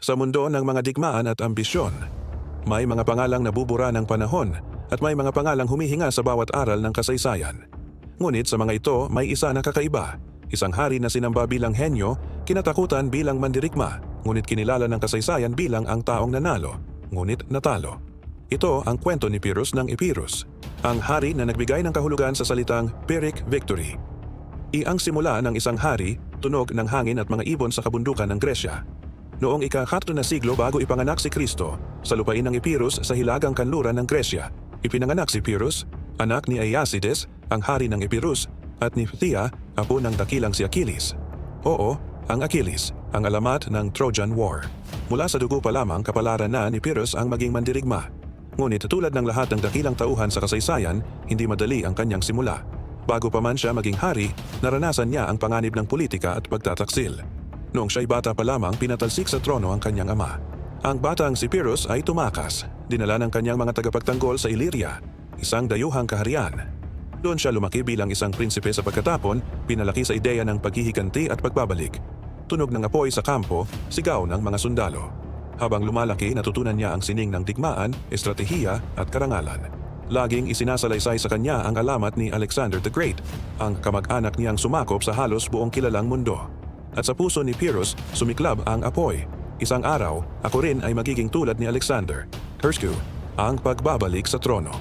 Sa mundo ng mga digmaan at ambisyon, may mga pangalang nabubura ng panahon at may mga pangalang humihinga sa bawat aral ng kasaysayan. Ngunit sa mga ito may isa na kakaiba. Isang hari na sinamba bilang henyo, kinatakutan bilang mandirigma, ngunit kinilala ng kasaysayan bilang ang taong nanalo, ngunit natalo. Ito ang kwento ni Pyrrhus ng Epirus, ang hari na nagbigay ng kahulugan sa salitang Pyrrhic Victory. Iang simula ng isang hari, tunog ng hangin at mga ibon sa kabundukan ng Gresya. Noong ika-4 na siglo bago ipanganak si Kristo, sa lupain ng Epirus sa hilagang kanluran ng Gresya, ipinanganak si Pyrrhus, anak ni Aeacides, ang hari ng Epirus, at ni Phthia, apo ng dakilang si Achilles. Oo, ang Achilles, ang alamat ng Trojan War. Mula sa dugo pa lamang kapalaran na ni Pyrrhus ang maging mandirigma. Ngunit tulad ng lahat ng dakilang tauhan sa kasaysayan, hindi madali ang kanyang simula. Bago pa man siya maging hari, naranasan niya ang panganib ng politika at pagtataksil. Noong siya'y bata pa lamang, pinatalsik sa trono ang kanyang ama. Ang batang si Pyrrhus ay tumakas. Dinala ng kanyang mga tagapagtanggol sa Illyria, isang dayuhang kaharian. Doon siya lumaki bilang isang prinsipe sa pagkatapon, pinalaki sa ideya ng paghihiganti at pagbabalik. Tunog ng apoy sa kampo, sigaw ng mga sundalo. Habang lumalaki, natutunan niya ang sining ng digmaan, estratehiya at karangalan. Laging isinasalaysay sa kanya ang alamat ni Alexander the Great, ang kamag-anak niyang sumakop sa halos buong kilalang mundo. At sa puso ni Pyrrhus, sumiklab ang apoy. Isang araw, ako rin ay magiging tulad ni Alexander, Hersku, ang pagbabalik sa trono.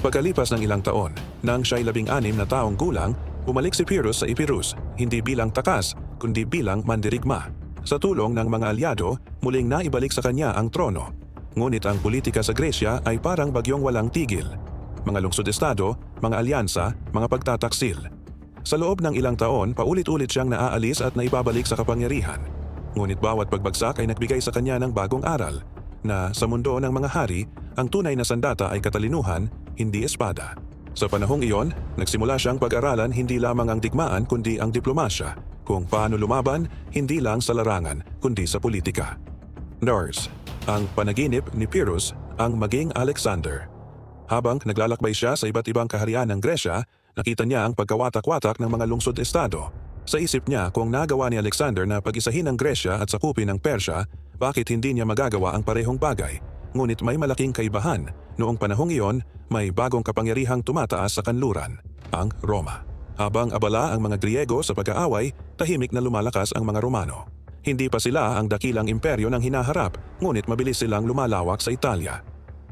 Pagkalipas ng ilang taon, nang siya'y labing-anim na taong gulang, bumalik si Pyrrhus sa Epirus, hindi bilang takas, kundi bilang mandirigma. Sa tulong ng mga alyado, muling naibalik sa kanya ang trono. Ngunit ang politika sa Gresya ay parang bagyong walang tigil. Mga lungsod-estado, mga alyansa, mga pagtataksil. Sa loob ng ilang taon, paulit-ulit siyang naaalis at naibabalik sa kapangyarihan. Ngunit bawat pagbagsak ay nagbigay sa kanya ng bagong aral na sa mundo ng mga hari, ang tunay na sandata ay katalinuhan, hindi espada. Sa panahong iyon, nagsimula siyang pag-aralan hindi lamang ang digmaan kundi ang diplomasya, kung paano lumaban hindi lang sa larangan kundi sa politika. Nurse, ang panaginip ni Pyrrhus ang maging Alexander. Habang naglalakbay siya sa iba't ibang kaharian ng Gresya, nakita niya ang pagkawatak-watak ng mga lungsod-estado. Sa isip niya kung nagawa ni Alexander na pag-isahin ang Gresya at sakupin ang Persya, bakit hindi niya magagawa ang parehong bagay? Ngunit may malaking kaibahan. Noong panahong iyon, may bagong kapangyarihang tumataas sa kanluran, ang Roma. Habang abala ang mga Griego sa pag-aaway, tahimik na lumalakas ang mga Romano. Hindi pa sila ang dakilang imperyo ng hinaharap, ngunit mabilis silang lumalawak sa Italia.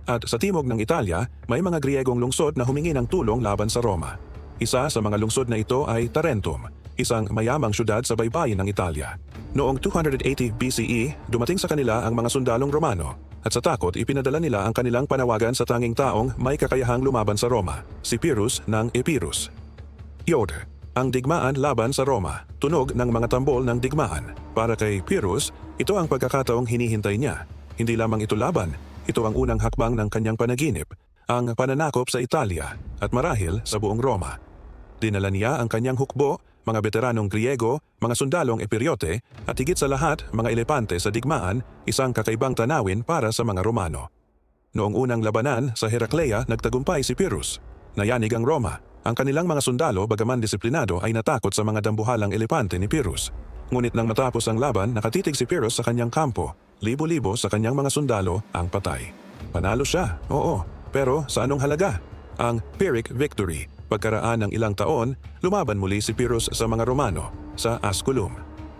At sa timog ng Italia, may mga Griegong lungsod na humingi ng tulong laban sa Roma. Isa sa mga lungsod na ito ay Tarentum, isang mayamang syudad sa baybayin ng Italia. Noong 280 BCE, dumating sa kanila ang mga sundalong Romano at sa takot ipinadala nila ang kanilang panawagan sa tanging taong may kakayahang lumaban sa Roma, si Pyrrhus ng Epirus. Yod, ang digmaan laban sa Roma, tunog ng mga tambol ng digmaan. Para kay Pyrrhus, ito ang pagkakataong hinihintay niya. Hindi lamang ito laban, ito ang unang hakbang ng kanyang panaginip, ang pananakop sa Italia at marahil sa buong Roma. Dinala niya ang kanyang hukbo, mga veteranong Griego, mga sundalong Epiryote at higit sa lahat mga elepante sa digmaan, isang kakaibang tanawin para sa mga Romano. Noong unang labanan sa Heraclea nagtagumpay si Pyrrhus. Nayanig ang Roma. Ang kanilang mga sundalo bagaman disiplinado ay natakot sa mga dambuhalang elepante ni Pyrrhus. Ngunit nang matapos ang laban, nakatitig si Pyrrhus sa kanyang kampo. Libo-libo sa kanyang mga sundalo ang patay. Panalo siya, oo. Pero sa anong halaga? Ang Pyrrhic Victory. Pagkaraan ng ilang taon, lumaban muli si Pyrrhus sa mga Romano sa Asculum.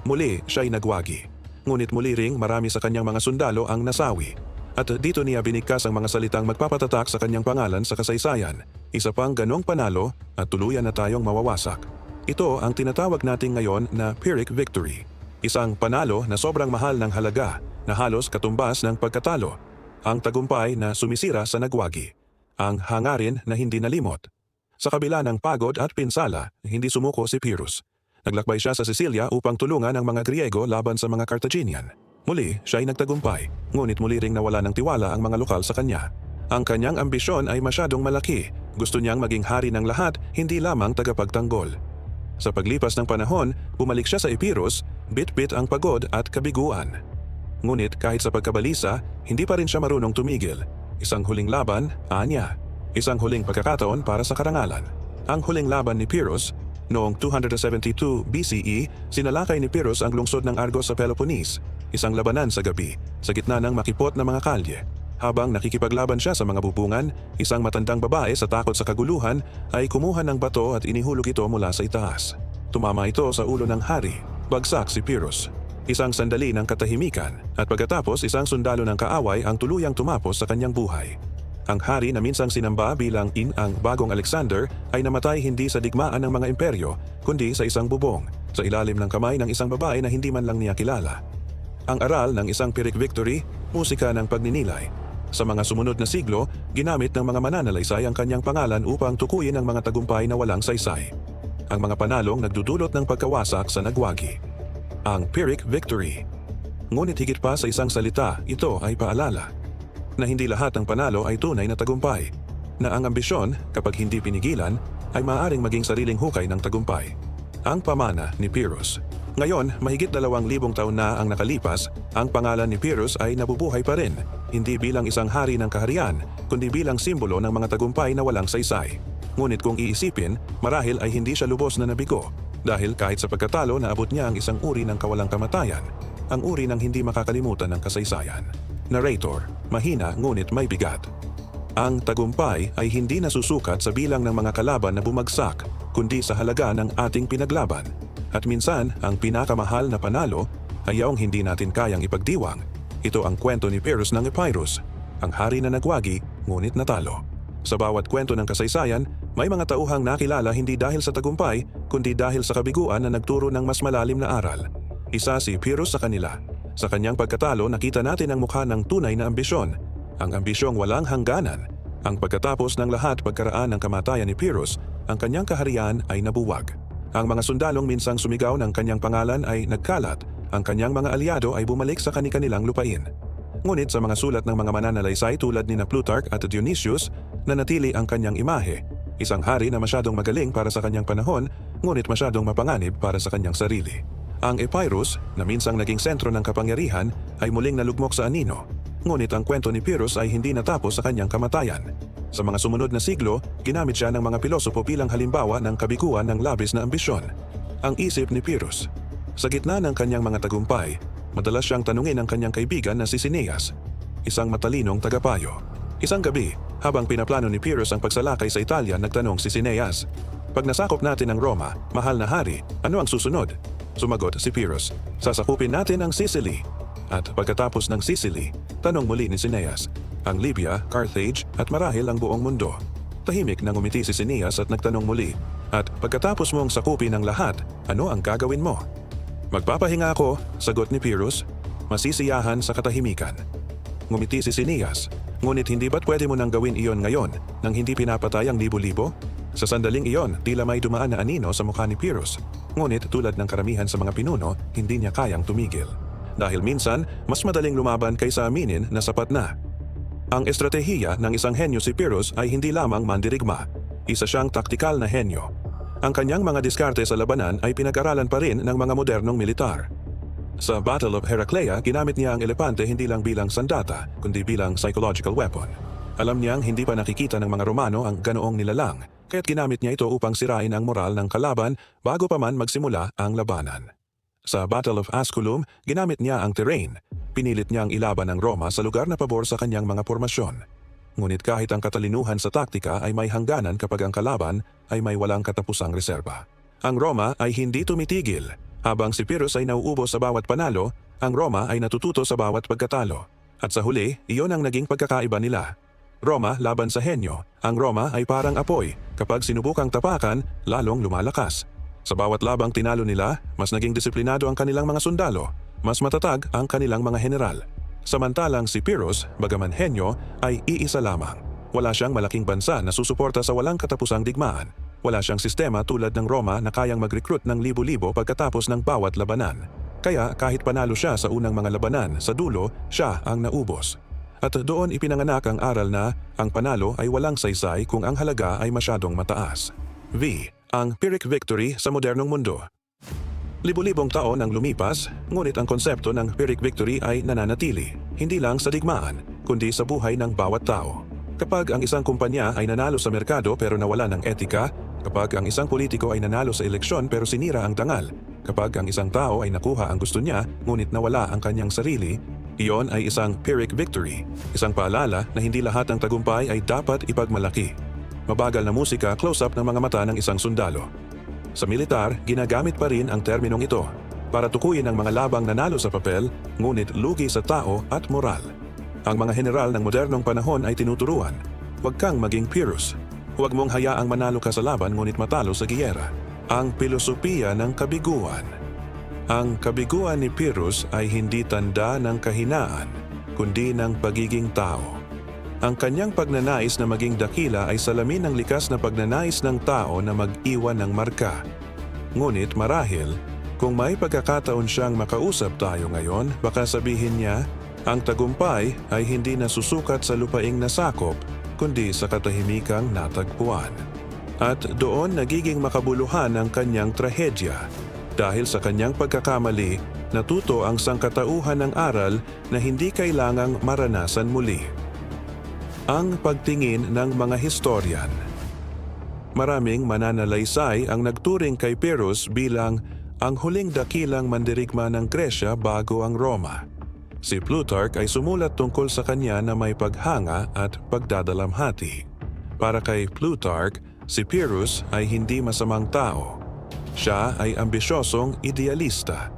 Muli siya'y nagwagi. Ngunit muli ring marami sa kanyang mga sundalo ang nasawi. At dito niya binigkas ang mga salitang magpapatatak sa kanyang pangalan sa kasaysayan. Isa pang ganong panalo at tuluyan na tayong mawawasak. Ito ang tinatawag natin ngayon na Pyrrhic Victory. Isang panalo na sobrang mahal ng halaga na halos katumbas ng pagkatalo. Ang tagumpay na sumisira sa nagwagi. Ang hangarin na hindi nalimot. Sa kabila ng pagod at pinsala, hindi sumuko si Pyrrhus. Naglakbay siya sa Sicilia upang tulungan ang mga Griego laban sa mga Carthaginian. Muli, siya ay nagtagumpay, ngunit muli ring nawala ng tiwala ang mga lokal sa kanya. Ang kanyang ambisyon ay masyadong malaki. Gusto niyang maging hari ng lahat, hindi lamang tagapagtanggol. Sa paglipas ng panahon, bumalik siya sa Epirus, bit-bit ang pagod at kabiguan. Ngunit kahit sa pagkabalisa, hindi pa rin siya marunong tumigil. Isang huling laban, anya. Isang huling pagkakataon para sa karangalan. Ang huling laban ni Pyrrhus, noong 272 BCE, sinalakay ni Pyrrhus ang lungsod ng Argos sa Peloponnese. isang labanan sa gabi sa gitna ng makipot na mga kalye. Habang nakikipaglaban siya sa mga bubungan, isang matandang babae sa takot sa kaguluhan ay kumuha ng bato at inihulog ito mula sa itaas. Tumama ito sa ulo ng hari. Bagsak si Pyrrhus. Isang sandali ng katahimikan at pagkatapos isang sundalo ng kaaway ang tuluyang tumapos sa kanyang buhay. Ang hari na minsang sinamba bilang in ang bagong Alexander ay namatay hindi sa digmaan ng mga imperyo kundi sa isang bubong sa ilalim ng kamay ng isang babae na hindi man lang niya kilala. Ang aral ng isang Pyrrhic victory, musika ng pagninilay. Sa mga sumunod na siglo, ginamit ng mga mananalaysay ang kanyang pangalan upang tukuyin ang mga tagumpay na walang saysay. Ang mga panalong nagdudulot ng pagkawasak sa nagwagi. Ang Pyrrhic victory. Ngunit higit pa sa isang salita, ito ay paalala na hindi lahat ng panalo ay tunay na tagumpay, na ang ambisyon, kapag hindi pinigilan, ay maaaring maging sariling hukay ng tagumpay. Ang pamana ni Pyrrhus. Ngayon, mahigit dalawang libong taon na ang nakalipas, ang pangalan ni Pyrrhus ay nabubuhay pa rin, hindi bilang isang hari ng kaharian, kundi bilang simbolo ng mga tagumpay na walang saysay. Ngunit kung iisipin, marahil ay hindi siya lubos na nabigo, dahil kahit sa pagkatalo naabot niya ang isang uri ng kawalang kamatayan, ang uri ng hindi makakalimutan ng kasaysayan. Narrator, mahina ngunit may bigat. Ang tagumpay ay hindi nasusukat sa bilang ng mga kalaban na bumagsak, kundi sa halaga ng ating pinaglaban. At minsan, ang pinakamahal na panalo ay yaong hindi natin kayang ipagdiwang. Ito ang kwento ni Pyrrhus ng Epirus, ang hari na nagwagi ngunit natalo. Sa bawat kwento ng kasaysayan, may mga tauhang nakilala hindi dahil sa tagumpay, kundi dahil sa kabiguan na nagturo ng mas malalim na aral. Isa si Pyrrhus sa kanila. Sa kanyang pagkatalo, nakita natin ang mukha ng tunay na ambisyon. Ang ambisyong walang hangganan. Ang pagkatapos ng lahat pagkaraan ng kamatayan ni Pyrrhus, ang kanyang kaharian ay nabuwag. Ang mga sundalong minsang sumigaw ng kanyang pangalan ay nagkalat, ang kanyang mga aliado ay bumalik sa kanilang lupain. Ngunit sa mga sulat ng mga mananalaysay tulad ni na Plutarch at Dionysius, nanatili ang kanyang imahe, isang hari na masyadong magaling para sa kanyang panahon, ngunit masyadong mapanganib para sa kanyang sarili. Ang Epirus, na minsang naging sentro ng kapangyarihan, ay muling nalugmok sa anino. Ngunit ang kwento ni Pyrrhus ay hindi natapos sa kanyang kamatayan. Sa mga sumunod na siglo, ginamit siya ng mga pilosopo bilang halimbawa ng kabiguan ng labis na ambisyon. Ang isip ni Pyrrhus. Sa gitna ng kanyang mga tagumpay, madalas siyang tanungin ng kanyang kaibigan na si Sineas, isang matalinong tagapayo. Isang gabi, habang pinaplano ni Pyrrhus ang pagsalakay sa Italia, nagtanong si Sineas, Pag nasakop natin ang Roma, mahal na hari, ano ang susunod? Sumagot si Pyrrhus, sasakupin natin ang Sicily. At pagkatapos ng Sicily, tanong muli ni Sineas, ang Libya, Carthage at marahil ang buong mundo. Tahimik nang umiti si Sineas at nagtanong muli, at pagkatapos mong sakupin ang lahat, ano ang gagawin mo? Magpapahinga ako, sagot ni Pyrrhus, masisiyahan sa katahimikan. Ngumiti si Sineas, ngunit hindi ba't pwede mo nang gawin iyon ngayon nang hindi pinapatay ang libo-libo? Sa sandaling iyon, tila may dumaan na anino sa mukha ni Pyrrhus. Ngunit tulad ng karamihan sa mga pinuno, hindi niya kayang tumigil. Dahil minsan, mas madaling lumaban kaysa aminin na sapat na. Ang estratehiya ng isang henyo si Pyrrhus ay hindi lamang mandirigma. Isa siyang taktikal na henyo. Ang kanyang mga diskarte sa labanan ay pinag-aralan pa rin ng mga modernong militar. Sa Battle of Heraclea, ginamit niya ang elepante hindi lang bilang sandata, kundi bilang psychological weapon. Alam niyang hindi pa nakikita ng mga Romano ang ganoong nilalang, kaya't ginamit niya ito upang sirain ang moral ng kalaban bago pa man magsimula ang labanan. Sa Battle of Asculum, ginamit niya ang terrain. Pinilit niyang ilaban ang Roma sa lugar na pabor sa kanyang mga pormasyon. Ngunit kahit ang katalinuhan sa taktika ay may hangganan kapag ang kalaban ay may walang katapusang reserba. Ang Roma ay hindi tumitigil. Habang si Pyrrhus ay nauubos sa bawat panalo, ang Roma ay natututo sa bawat pagkatalo. At sa huli, iyon ang naging pagkakaiba nila. Roma laban sa henyo. Ang Roma ay parang apoy. Kapag sinubukang tapakan, lalong lumalakas. Sa bawat labang tinalo nila, mas naging disiplinado ang kanilang mga sundalo. Mas matatag ang kanilang mga general. Samantalang si Pyrrhus, bagaman henyo, ay iisa lamang. Wala siyang malaking bansa na susuporta sa walang katapusang digmaan. Wala siyang sistema tulad ng Roma na kayang mag-recruit ng libo-libo pagkatapos ng bawat labanan. Kaya kahit panalo siya sa unang mga labanan, sa dulo, siya ang naubos. At doon ipinanganak ang aral na ang panalo ay walang saysay kung ang halaga ay masyadong mataas. V. Ang Pyrrhic Victory sa modernong mundo. Libo-libong taon ang lumipas, ngunit ang konsepto ng Pyrrhic Victory ay nananatili, hindi lang sa digmaan, kundi sa buhay ng bawat tao. Kapag ang isang kumpanya ay nanalo sa merkado pero nawala ng etika, kapag ang isang politiko ay nanalo sa eleksyon pero sinira ang dangal, Kapag ang isang tao ay nakuha ang gusto niya ngunit nawala ang kanyang sarili, iyon ay isang Pyrrhic victory, isang paalala na hindi lahat ng tagumpay ay dapat ipagmalaki. Mabagal na musika close-up ng mga mata ng isang sundalo. Sa militar, ginagamit pa rin ang terminong ito para tukuyin ang mga labang nanalo sa papel ngunit lugi sa tao at moral. Ang mga general ng modernong panahon ay tinuturuan, huwag kang maging Pyrrhus. Huwag mong hayaang manalo ka sa laban ngunit matalo sa giyera. Ang pilosopiya ng kabiguan. Ang kabiguan ni Pyrrhus ay hindi tanda ng kahinaan, kundi ng pagiging tao. Ang kanyang pagnanais na maging dakila ay salamin ng likas na pagnanais ng tao na mag-iwan ng marka. Ngunit marahil, kung may pagkakataon siyang makausap tayo ngayon, baka sabihin niya, ang tagumpay ay hindi nasusukat sa lupaing nasakop, kundi sa katahimikang natagpuan. At doon nagiging makabuluhan ang kanyang trahedya. Dahil sa kanyang pagkakamali, natuto ang sangkatauhan ng aral na hindi kailangang maranasan muli. Ang pagtingin ng mga historian Maraming mananalaysay ang nagturing kay Pyrrhus bilang ang huling dakilang mandirigma ng Gresya bago ang Roma. Si Plutarch ay sumulat tungkol sa kanya na may paghanga at pagdadalamhati. Para kay Plutarch, si Pyrrhus ay hindi masamang tao. Siya ay ambisyosong idealista.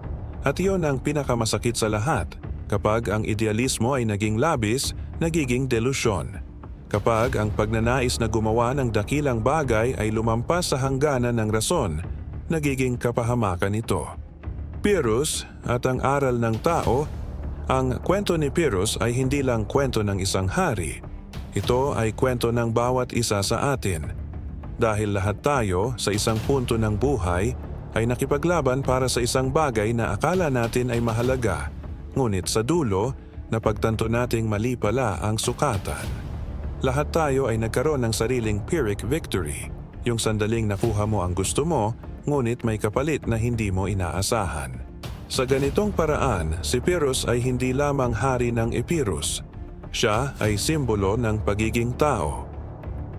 At iyon ang pinakamasakit sa lahat. Kapag ang idealismo ay naging labis, nagiging delusyon. Kapag ang pagnanais na gumawa ng dakilang bagay ay lumampas sa hangganan ng rason, nagiging kapahamakan ito. Pyrrhus at ang aral ng tao, ang kwento ni Pyrrhus ay hindi lang kwento ng isang hari. Ito ay kwento ng bawat isa sa atin. Dahil lahat tayo sa isang punto ng buhay ay nakipaglaban para sa isang bagay na akala natin ay mahalaga, ngunit sa dulo, napagtanto nating mali pala ang sukatan. Lahat tayo ay nagkaroon ng sariling Pyrrhic victory, yung sandaling nakuha mo ang gusto mo, ngunit may kapalit na hindi mo inaasahan. Sa ganitong paraan, si Pyrrhus ay hindi lamang hari ng Epirus. Siya ay simbolo ng pagiging tao.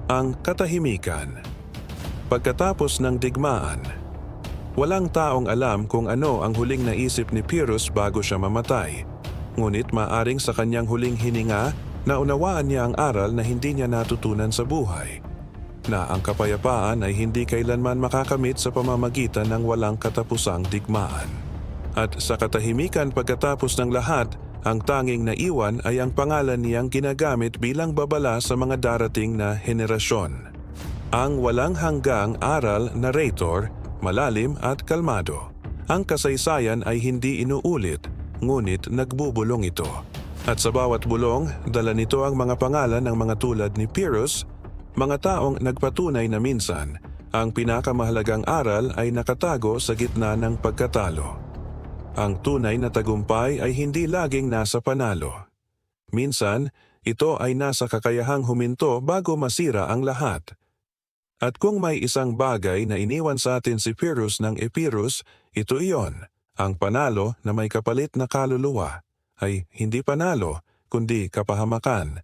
Ang katahimikan. Pagkatapos ng digmaan, walang taong alam kung ano ang huling naisip ni Pyrrhus bago siya mamatay. Ngunit maaring sa kanyang huling hininga, naunawaan niya ang aral na hindi niya natutunan sa buhay. Na ang kapayapaan ay hindi kailanman makakamit sa pamamagitan ng walang katapusang digmaan. At sa katahimikan pagkatapos ng lahat, ang tanging naiwan ay ang pangalan niyang ginagamit bilang babala sa mga darating na henerasyon. Ang walang hanggang aral narrator, malalim at kalmado. Ang kasaysayan ay hindi inuulit, ngunit nagbubulong ito. At sa bawat bulong, dala nito ang mga pangalan ng mga tulad ni Pyrrhus, mga taong nagpatunay na minsan, ang pinakamahalagang aral ay nakatago sa gitna ng pagkatalo. Ang tunay na tagumpay ay hindi laging nasa panalo. Minsan, ito ay nasa kakayahang huminto bago masira ang lahat. At kung may isang bagay na iniwan sa atin si Pyrrhus ng Epirus, ito iyon, ang panalo na may kapalit na kaluluwa, ay hindi panalo, kundi kapahamakan,